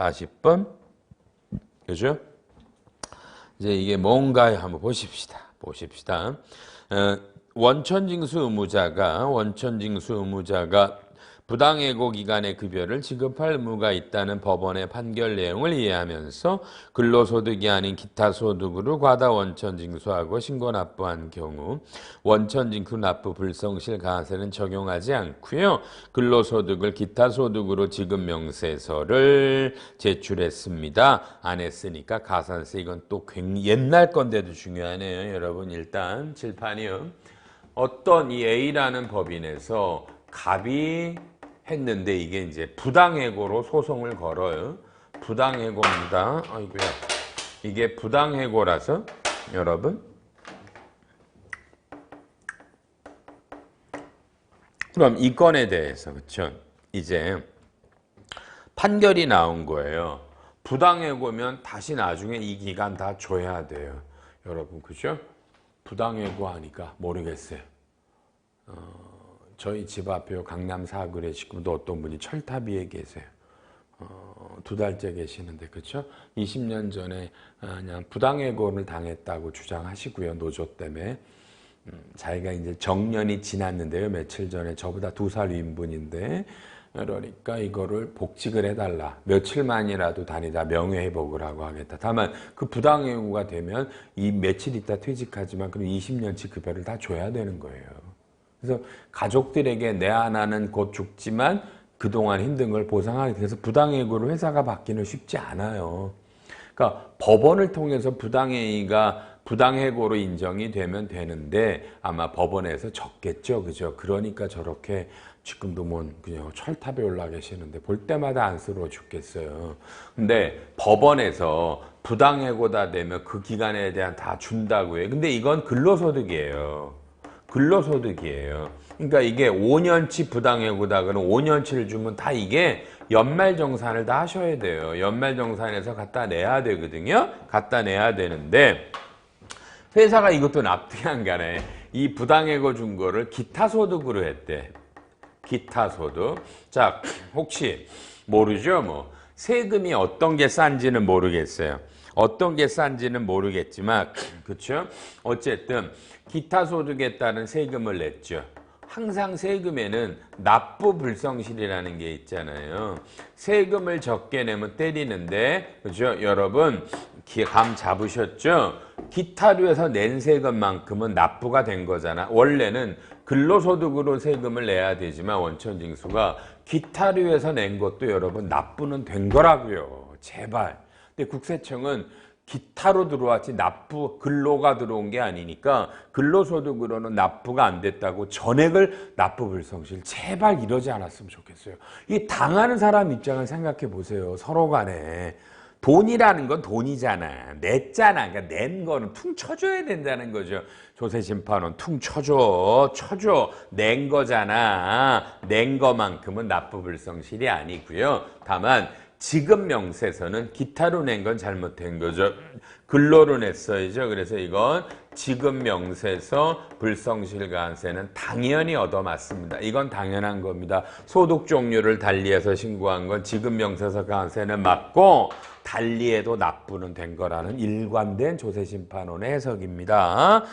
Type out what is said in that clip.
40번. 그죠? 이제 이게 뭔가요? 한번 보십시다. 보십시다. 어, 원천징수 의무자가 원천징수 의무자가 부당해고 기간의 급여를 지급할 의무가 있다는 법원의 판결 내용을 이해하면서 근로소득이 아닌 기타 소득으로 과다 원천 징수하고 신고 납부한 경우 원천 징수 납부 불성실 가세는 적용하지 않고요. 근로소득을 기타 소득으로 지급 명세서를 제출했습니다. 안 했으니까 가산세 이건 또 굉- 옛날 건데도 중요하네요. 여러분 일단 칠판이요. 어떤 이 A라는 법인에서 갑이 했는데 이게 이제 부당해고로 소송을 걸어요. 부당해고입니다. 아이고야. 이게 부당해고라서 여러분 그럼 이 건에 대해서 그렇죠. 이제 판결이 나온 거예요. 부당해고면 다시 나중에 이 기간 다 줘야 돼요. 여러분 그죠? 부당해고 하니까 모르겠어요. 저희 집 앞에 강남 사거리에 지금도 어떤 분이 철탑 위에 계세요. 어, 두 달째 계시는데 그렇죠? 20년 전에 아, 그냥 부당해고를 당했다고 주장하시고요 노조 때문에 음, 자기가 이제 정년이 지났는데요 며칠 전에 저보다 두 살 위인 분인데 그러니까 이거를 복직을 해달라 며칠만이라도 다니다 명예회복을 하고 하겠다 다만 그 부당해고가 되면 이 며칠 있다 퇴직하지만 그럼 20년치 급여를 다 줘야 되는 거예요. 그래서 가족들에게 내 하나는 곧 죽지만 그동안 힘든 걸 보상하게 돼서 부당해고로 회사가 받기는 쉽지 않아요. 그러니까 법원을 통해서 부당해이가 부당해고로 인정이 되면 되는데 아마 법원에서 적겠죠. 그죠? 그러니까 저렇게 지금도 뭐 그냥 철탑에 올라 계시는데 볼 때마다 안쓰러워 죽겠어요. 근데 법원에서 부당해고다 되면 그 기간에 대한 다 준다고 해요. 근데 이건 근로소득이에요. 근로소득이에요. 그러니까 이게 5년치 부당해고다 그러면 5년치를 주면 다 이게 연말정산을 다 하셔야 돼요. 연말정산에서 갖다 내야 되거든요. 갖다 내야 되는데 회사가 이것도 안 가네. 이 부당해고 준 거를 기타 소득으로 했대. 기타 소득. 자, 혹시 모르죠? 뭐 세금이 어떤 게 싼지는 모르겠어요. 어떤 게 싼지는 모르겠지만 그렇죠? 어쨌든 기타 소득에 따른 세금을 냈죠. 항상 세금에는 납부 불성실이라는 게 있잖아요. 세금을 적게 내면 때리는데 그죠? 여러분 기- 감 잡으셨죠? 기타료에서 낸 세금만큼은 납부가 된 거잖아. 원래는 근로소득으로 세금을 내야 되지만 원천징수가 기타료에서 낸 것도 여러분 납부는 된 거라고요. 제발. 근데 국세청은 기타로 들어왔지 납부 근로가 들어온 게 아니니까 근로소득으로는 납부가 안 됐다고 전액을 납부 불성실 제발 이러지 않았으면 좋겠어요. 이 당하는 사람 입장을 생각해 보세요. 서로 간에 돈이라는 건 돈이잖아. 냈잖아. 그러니까 낸 거는 퉁 쳐줘야 된다는 거죠. 조세 심판원 퉁 쳐줘. 쳐줘. 낸 거잖아. 낸 거만큼은 납부 불성실이 아니고요. 다만 지급 명세서는 기타로 낸 건 잘못된 거죠. 근로로 냈어야죠. 그래서 이건 지급 명세서 불성실 가세는 당연히 얻어맞습니다. 이건 당연한 겁니다. 소득 종류를 달리해서 신고한 건 지급 명세서 가세는 맞고 달리해도 납부는 된 거라는 일관된 조세심판원의 해석입니다.